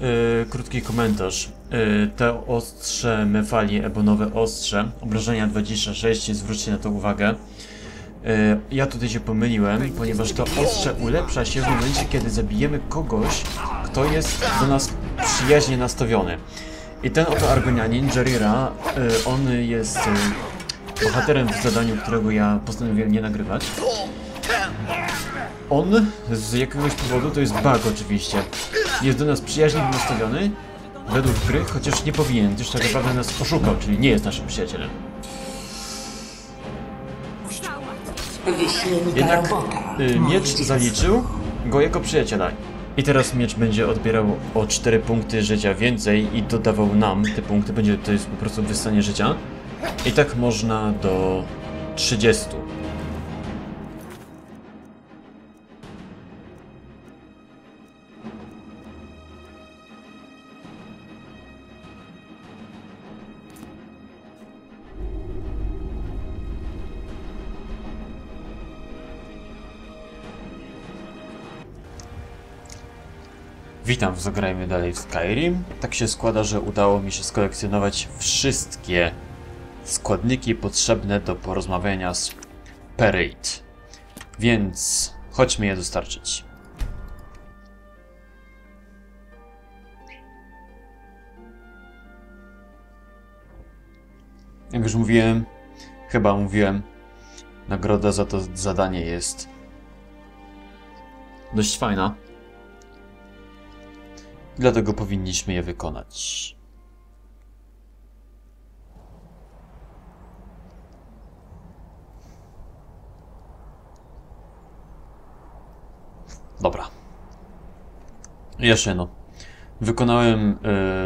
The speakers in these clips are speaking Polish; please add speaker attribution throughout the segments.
Speaker 1: Yy, krótki komentarz. Yy, te ostrze mefali, ebonowe ostrze, obrażenia 26, zwróćcie na to uwagę. Yy, ja tutaj się pomyliłem, ponieważ to ostrze ulepsza się w momencie, kiedy zabijemy kogoś, kto jest do nas przyjaźnie nastawiony. I ten oto Argonianin, Jarira, yy, on jest bohaterem w zadaniu, którego ja postanowiłem nie nagrywać. On z jakiegoś powodu, to jest bug oczywiście, jest do nas przyjaźnie nastawiony według gry, chociaż nie powinien, gdyż tak naprawdę nas oszukał, czyli nie jest naszym przyjacielem. Jednak y, miecz zaliczył go jako przyjaciela. I teraz miecz będzie odbierał o 4 punkty życia więcej i dodawał nam te punkty, będzie to jest po prostu wystanie życia. I tak można do 30. Witam w Zagrajmy Dalej w Skyrim. Tak się składa, że udało mi się skolekcjonować wszystkie składniki potrzebne do porozmawiania z Parade. Więc chodźmy je dostarczyć. Jak już mówiłem, chyba mówiłem, nagroda za to zadanie jest dość fajna. Dlatego powinniśmy je wykonać. Dobra. Jeszcze jedno. Wykonałem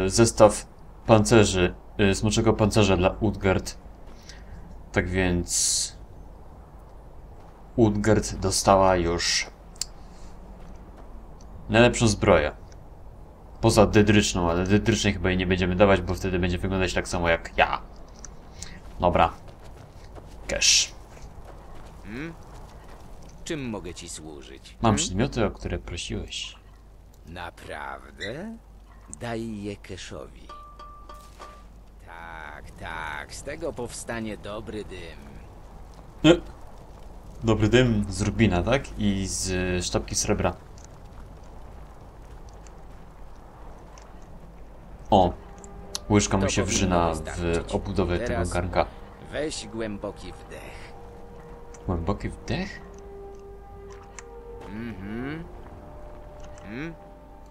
Speaker 1: e, zestaw pancerzy, e, smoczego pancerza dla Utgard. Tak więc Utgard dostała już najlepszą zbroję. Poza dydryczną, ale dydrycznej chyba jej nie będziemy dawać, bo wtedy będzie wyglądać tak samo jak ja. Dobra. Cash.
Speaker 2: Czym mogę ci służyć?
Speaker 1: Mam
Speaker 2: Hmm?
Speaker 1: przedmioty, o które prosiłeś.
Speaker 2: Naprawdę? Daj je Keszowi. Tak, tak, z tego powstanie dobry dym.
Speaker 1: E, Dobry dym z rubina, tak? I z e, sztabki srebra. O! Łyżka mu się wrzyna w obudowę tego garnka.
Speaker 2: Weź głęboki wdech.
Speaker 1: Głęboki wdech?
Speaker 2: Mhm. Hmm?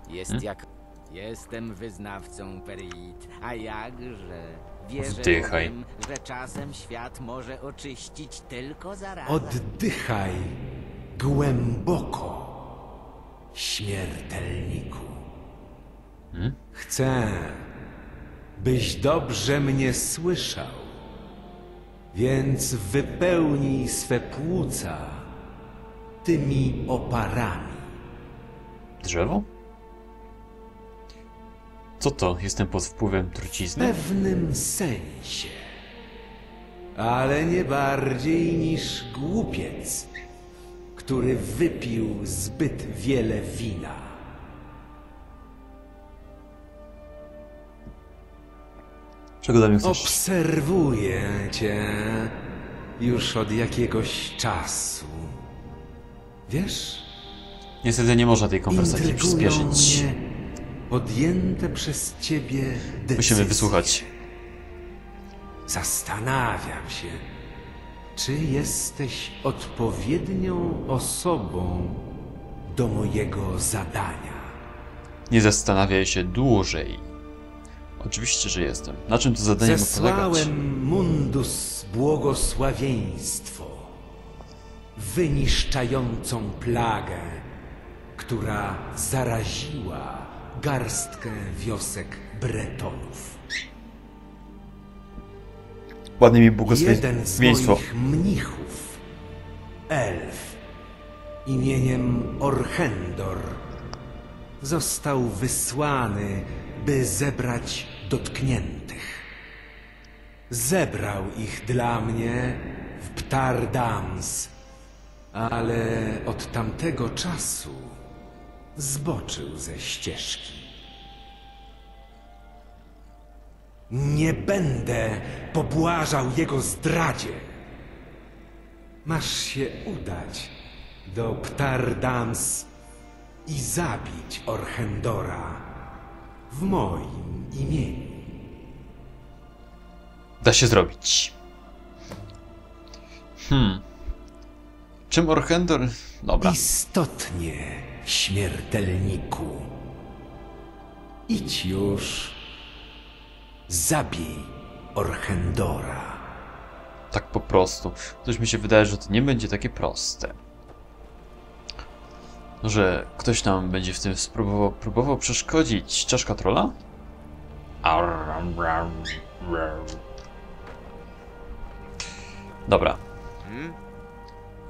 Speaker 2: Jest
Speaker 1: Hmm?
Speaker 2: jak... Jestem wyznawcą Perit, a jakże... Wierzę
Speaker 1: Wdychaj.
Speaker 2: bowiem, że czasem świat może oczyścić tylko zaraz.
Speaker 3: Oddychaj głęboko, śmiertelniku.
Speaker 1: Hmm?
Speaker 3: Chcę, byś dobrze mnie słyszał, więc wypełnij swe płuca tymi oparami.
Speaker 1: Drzewo? Co to? Jestem pod wpływem
Speaker 3: W
Speaker 1: trucizny?
Speaker 3: pewnym sensie, ale nie bardziej niż głupiec, który wypił zbyt wiele wina.
Speaker 1: Czego do mnie chcesz?
Speaker 3: Obserwuję cię już od jakiegoś czasu. Wiesz,
Speaker 1: Niestety nie można tej konwersacji przyspieszyć.
Speaker 3: podjęte przez ciebie decyzje.
Speaker 1: Musimy wysłuchać.
Speaker 3: Zastanawiam się, czy jesteś odpowiednią osobą do mojego zadania.
Speaker 1: Nie zastanawiaj się dłużej. Oczywiście, że jestem. Na czym to zadanie ma polegać?
Speaker 3: Zesłałem mundus błogosławieństwo, wyniszczającą plagę, która zaraziła garstkę wiosek Bretonów.
Speaker 1: Ładnie mi
Speaker 3: Jeden z
Speaker 1: błogosławieństwo.
Speaker 3: moich mnichów, elf, imieniem Orchendor, został wysłany, by zebrać dotkniętych. Zebrał ich dla mnie w Ptardams, ale od tamtego czasu zboczył ze ścieżki. Nie będę pobłażał jego zdradzie. Masz się udać do Ptardams i zabić Orchendora w moim imieniu.
Speaker 1: Da się zrobić. Hmm. Czym Orchendor... Dobra.
Speaker 3: Istotnie, śmiertelniku. Idź już. Zabij Orchendora.
Speaker 1: Tak po prostu. Coś mi się wydaje, że to nie będzie takie proste. Że ktoś nam będzie w tym spróbował, próbował przeszkodzić. Czaszka trola? Dobra.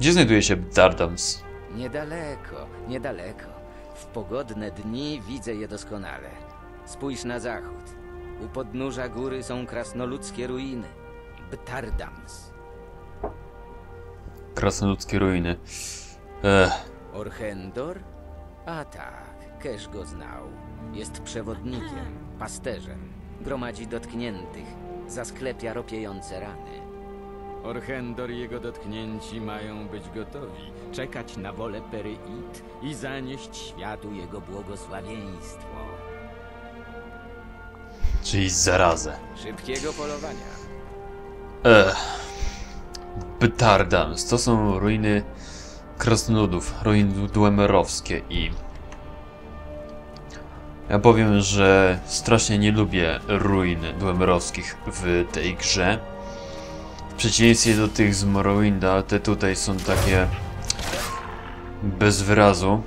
Speaker 1: Gdzie znajduje się Dardams?
Speaker 2: Niedaleko, niedaleko. W pogodne dni widzę je doskonale. Spójrz na zachód. U podnóża góry są krasnoludzkie ruiny. Btardams.
Speaker 1: Krasnoludzkie ruiny. Ech,
Speaker 2: Orchendor? A tak, Kesz go znał. Jest przewodnikiem, pasterzem. Gromadzi dotkniętych, zasklepia ropiejące rany. Orchendor i jego dotknięci mają być gotowi, czekać na wolę Peryit i zanieść światu jego błogosławieństwo.
Speaker 1: czyli zarazę.
Speaker 2: Szybkiego polowania.
Speaker 1: Ech. Btardams. To są ruiny krasnoludów, ruiny dwemerowskie i... Ja powiem, że strasznie nie lubię ruin dwemerowskich w tej grze. W przeciwieństwie do tych z Morrowinda, te tutaj są takie... bez wyrazu.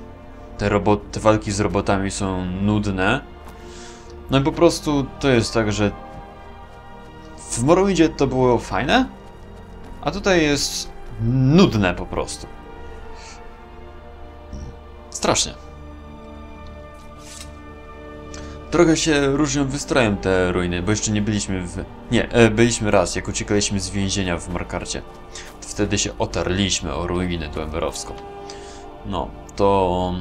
Speaker 1: Te, robot, te walki z robotami są nudne. No i po prostu to jest tak, że w Morrowindzie to było fajne, a tutaj jest nudne po prostu. Strasznie. Trochę się różnią wystrojem te ruiny, bo jeszcze nie byliśmy w... Nie, e, byliśmy raz, jak uciekaliśmy z więzienia w Markarcie. Wtedy się otarliśmy o ruinę Dwemerowską. No, to...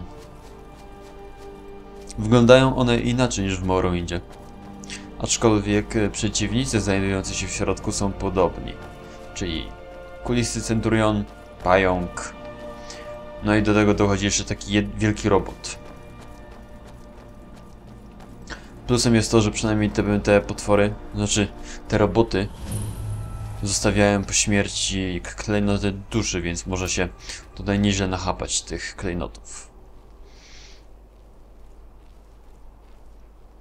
Speaker 1: Wyglądają one inaczej niż w Morrowindzie. Aczkolwiek przeciwnicy znajdujący się w środku są podobni. Czyli kulisty centurion, pająk. No i do tego dochodzi jeszcze taki wielki robot. Plusem jest to, że przynajmniej te, te potwory, znaczy te roboty, zostawiają po śmierci klejnoty duszy, więc może się tutaj nieźle nachapać tych klejnotów.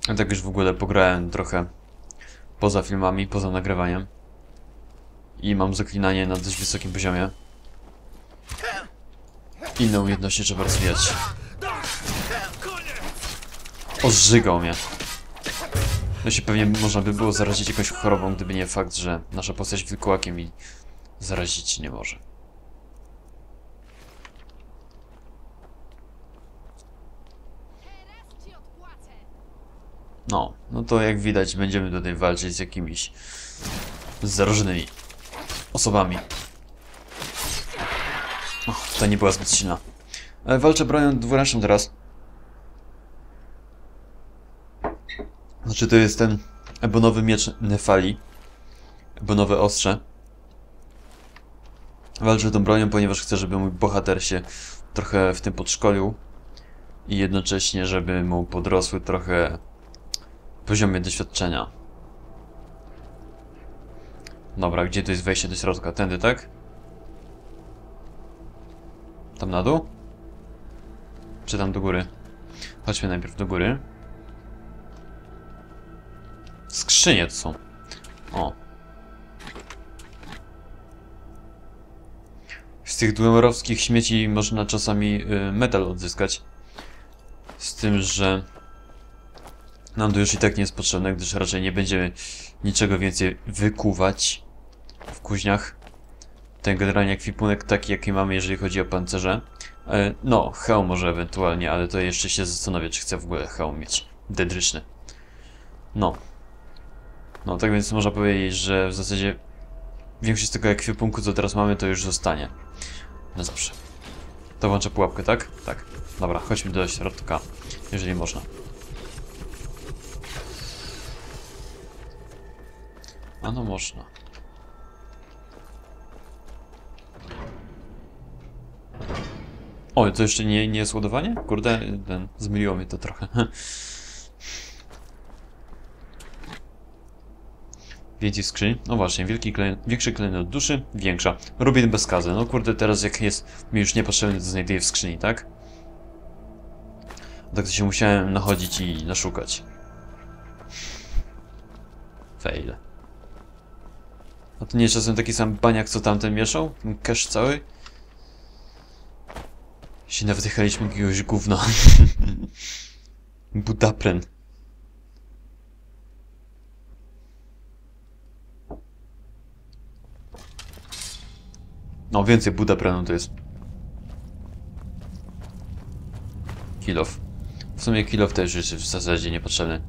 Speaker 1: A tak już w ogóle pograłem trochę poza filmami, poza nagrywaniem. I mam zaklinanie na dość wysokim poziomie. Inne umiejętności trzeba rozwijać. Ożygał mnie. No się pewnie można by było zarazić jakąś chorobą, gdyby nie fakt, że nasza postać wilkołakiem i zarazić nie może. No, no to jak widać będziemy tutaj walczyć z jakimiś zagrożonymi osobami. O, ta nie była zbyt silna. Ale walczę bronią dwuręczną teraz. Znaczy to jest ten ebonowy miecz Nefali. Ebonowe ostrze. Walczę tą bronią, ponieważ chcę, żeby mój bohater się trochę w tym podszkolił. I jednocześnie, żeby mu podrosły trochę poziomie doświadczenia. Dobra, gdzie to jest wejście do środka? Tędy, tak? Tam na dół? Czy tam do góry? Chodźmy najpierw do góry. Skrzynie to są. O. Z tych dwemerowskich śmieci można czasami y, metal odzyskać. Z tym, że nam to już i tak nie jest potrzebne, gdyż raczej nie będziemy niczego więcej wykuwać w kuźniach. Ten generalnie ekwipunek taki, jaki mamy, jeżeli chodzi o pancerze. E, No, hełm może ewentualnie, ale to jeszcze się zastanowię, czy chcę w ogóle hełm mieć. Dedryczny. No. No, tak więc można powiedzieć, że w zasadzie większość tego ekwipunku, co teraz mamy, to już zostanie. Na zawsze. To włączę pułapkę, tak? Tak. Dobra, chodźmy do środka, jeżeli można. A no można. O, to jeszcze nie, nie jest ładowanie? Kurde, ten, zmyliło mnie to trochę. Więcej skrzyń. No właśnie, wielki klej, większy klejnot duszy, większa. Rubin bez kazy. No kurde, teraz jak jest mi już niepotrzebny, to znajduję w skrzyni, tak? Tak to się musiałem nachodzić i naszukać. Fail. A to nie jest czasem taki sam baniak, co tamten mieszał? Ten cash cały? Się nawet jechaliśmy jakiegoś gówna. Budapren. No, więcej Budaprenu to jest. Kilof. W sumie kilof też jest w zasadzie niepotrzebny.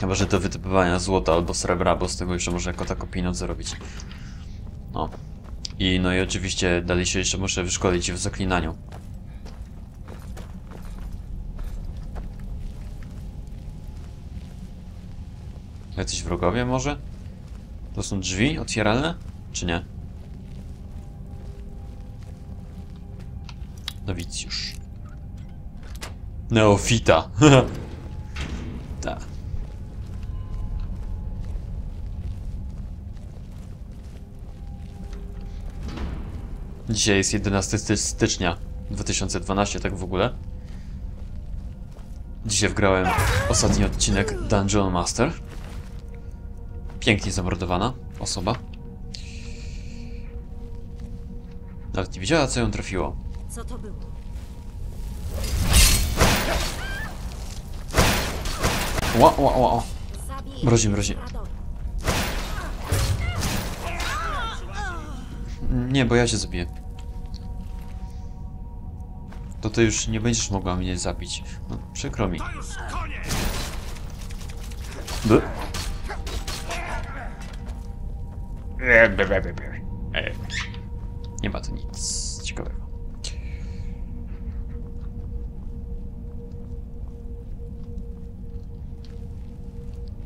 Speaker 1: Chyba, że do wytypowania złota albo srebra, bo z tego jeszcze można jako tako pieniądze robić. No. I no i oczywiście dalej się jeszcze muszę wyszkolić w zaklinaniu. Jacyś wrogowie może? To są drzwi otwieralne? Czy nie? Nowicjusz. Neofita. tak. Dzisiaj jest 11 sty- stycznia 2012, tak w ogóle. Dzisiaj wgrałem ostatni odcinek Dungeon Master. Pięknie zamordowana osoba. Nawet nie wiedziała, co ją trafiło.
Speaker 4: Co to było?
Speaker 1: Ła, ła, ła, ła. Mrozi, mrozi. Nie, bo ja się zabiję. To ty już nie będziesz mogła mnie zabić. No, przykro mi. B? Nie ma tu nic ciekawego.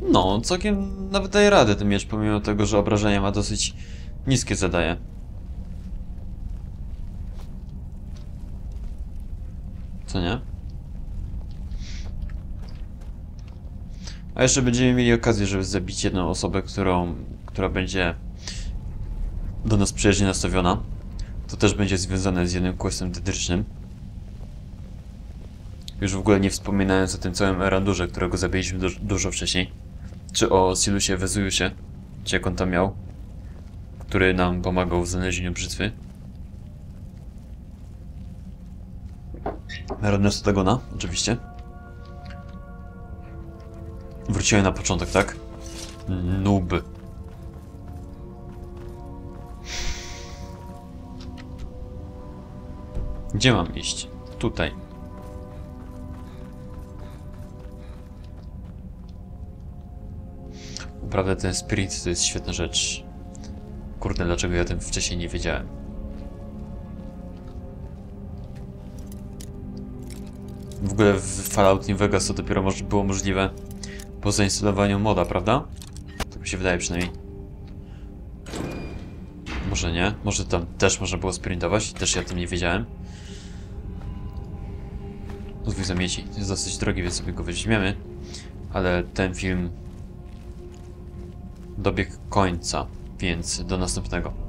Speaker 1: No, całkiem nawet daje radę ten miecz, pomimo tego, że obrażenia ma dosyć niskie zadaje. Co nie? A jeszcze będziemy mieli okazję, żeby zabić jedną osobę, którą, która będzie do nas przyjaźnie nastawiona. To też będzie związane z jednym questem dedrycznym. Już w ogóle nie wspominając o tym całym Erandurze, którego zabiliśmy du dużo wcześniej. Czy o Silusie Wezujusie, czy jak on tam miał, który nam pomagał w znalezieniu brzytwy. Merodnes Dagona, oczywiście. Wróciłem na początek, tak? Noob. Gdzie mam iść? Tutaj. Naprawdę ten spirit to jest świetna rzecz. Kurde, dlaczego ja o tym wcześniej nie wiedziałem? W ogóle w Fallout New Vegas to dopiero moż było możliwe po zainstalowaniu moda, prawda? Tak mi się wydaje przynajmniej. Może nie, może tam też można było sprintować, też ja o tym nie wiedziałem. Rozwój zamieci jest dosyć drogi, więc sobie go weźmiemy. Ale ten film dobiegł końca, więc do następnego.